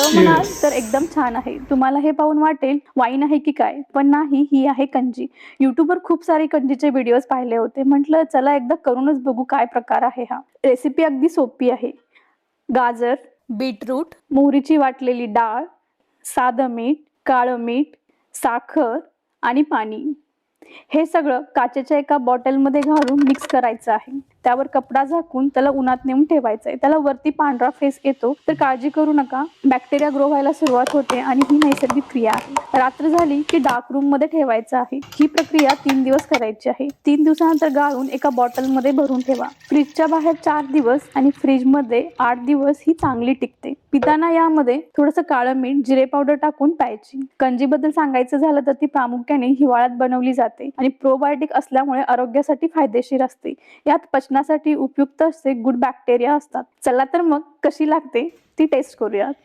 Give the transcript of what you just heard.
चव म्हणाल तर एकदम छान आहे. तुम्हाला हे पाहून वाटेल वाईन आहे की काय? पण नाही ही आहे कंजी. युट्यूबवर खूप सारे कंजीचे व्हिडिओज पाहिले होते. म्हटलं चला एकदा करूनच बघू काय प्रकार आहे हा. रेसिपी अगदी सोपी आहे. गाजर बीटरूट मोहरीची वाटलेली डाळ साधं मीठ काळं मीठ साखर आणि पाणी. हे सगळं काचेच्या एका बॉटलमध्ये घालून मिक्स करायचं आहे. त्यावर कपडा झाकून त्याला उन्हात नेऊन ठेवायचं आहे त्याला वरती पांढरा फेस येतो. तर काळजी करू नका. बॅक्टेरिया ग्रो व्हायला सुरुवात होते आणि ही नैसर्गिक क्रिया आहे. रात्र झाली की डार्क रूममध्ये ठेवायचं आहे. ही प्रक्रिया तीन दिवस करायची आहे. तीन दिवसानंतर गाळून एका बॉटलमध्ये भरून ठेवा. फ्रीजच्या बाहेर चार दिवस आणि फ्रीजमध्ये आठ दिवस ही चांगली टिकते. पिताना यामध्ये थोडंसं काळं मीठ जिरे पावडर टाकून प्यायची. कंजी बद्दल सांगायचं झालं तर ती प्रामुख्याने हिवाळ्यात बनवली जाते आणि प्रोबायोटिक असल्यामुळे आरोग्यासाठी फायदेशीर असते. यात पचनासाठी उपयुक्त असे गुड बॅक्टेरिया असतात. चला तर मग कशी लागते ती टेस्ट करूयात.